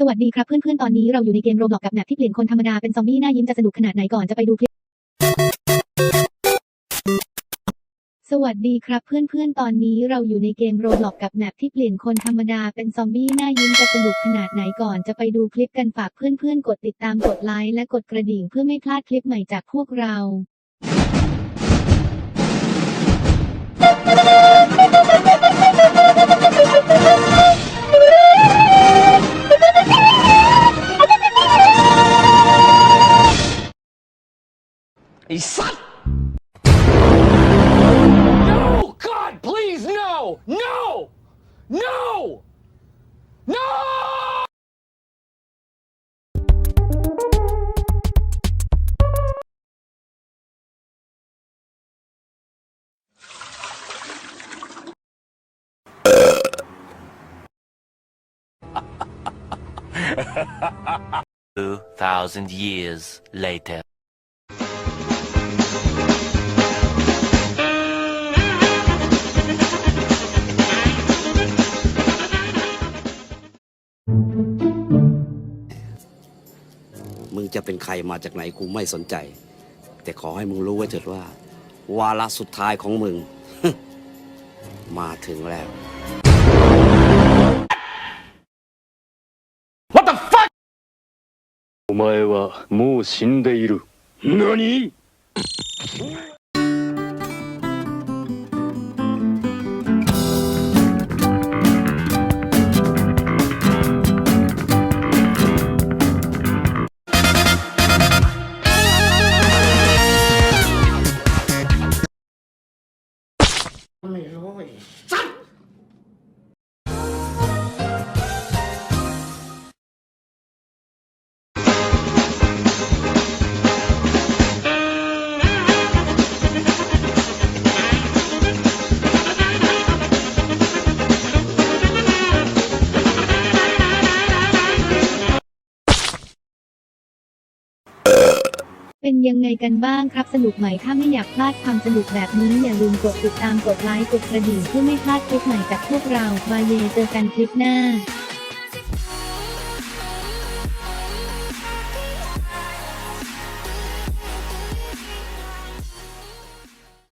สวัสดีครับเพื่อนๆ ตอนนี้เราอยู่ในเกมโรบล็อกกับแมปที่เปลี่ยนคนธรรมดาเป็นซอมบี้หน้ายิ้มจะสนุกขนาดไหนก่อนจะไปดูคลิป สวัสดีครับเพื่อนๆ ตอนนี้เราอยู่ในเกมโรบล็อกกับแมปที่เปลี่ยนคนธรรมดาเป็นซอมบี้หน้ายิ้มจะสนุกขนาดไหนก่อนจะไปดูคลิปกันฝากเพื่อนๆ กดติดตามกดไลค์และกดกระดิ่งเพื่อไม่พลาดคลิปใหม่จากพวกเรา ไอ้สัตว์ No God please no no no no 2,000 years later. มึงจะเป็นใครมาจากไหนกูไม่สนใจ แต่ขอให้มึงรู้ไว้เถิดว่า วาระสุดท้ายของมึง มาถึงแล้ว What the fuck お前はもう死んでいる。何 Ôi rồi, sắt เป็นยังไงกันบ้างครับสนุกไหมถ้าไม่อยากพลาดความสนุกแบบนี้อย่าลืมกดติดตามกดไลค์กดกระดิ่งเพื่อไม่พลาดคลิปใหม่จากพวกเราบายเยเจอกันคลิปหน้า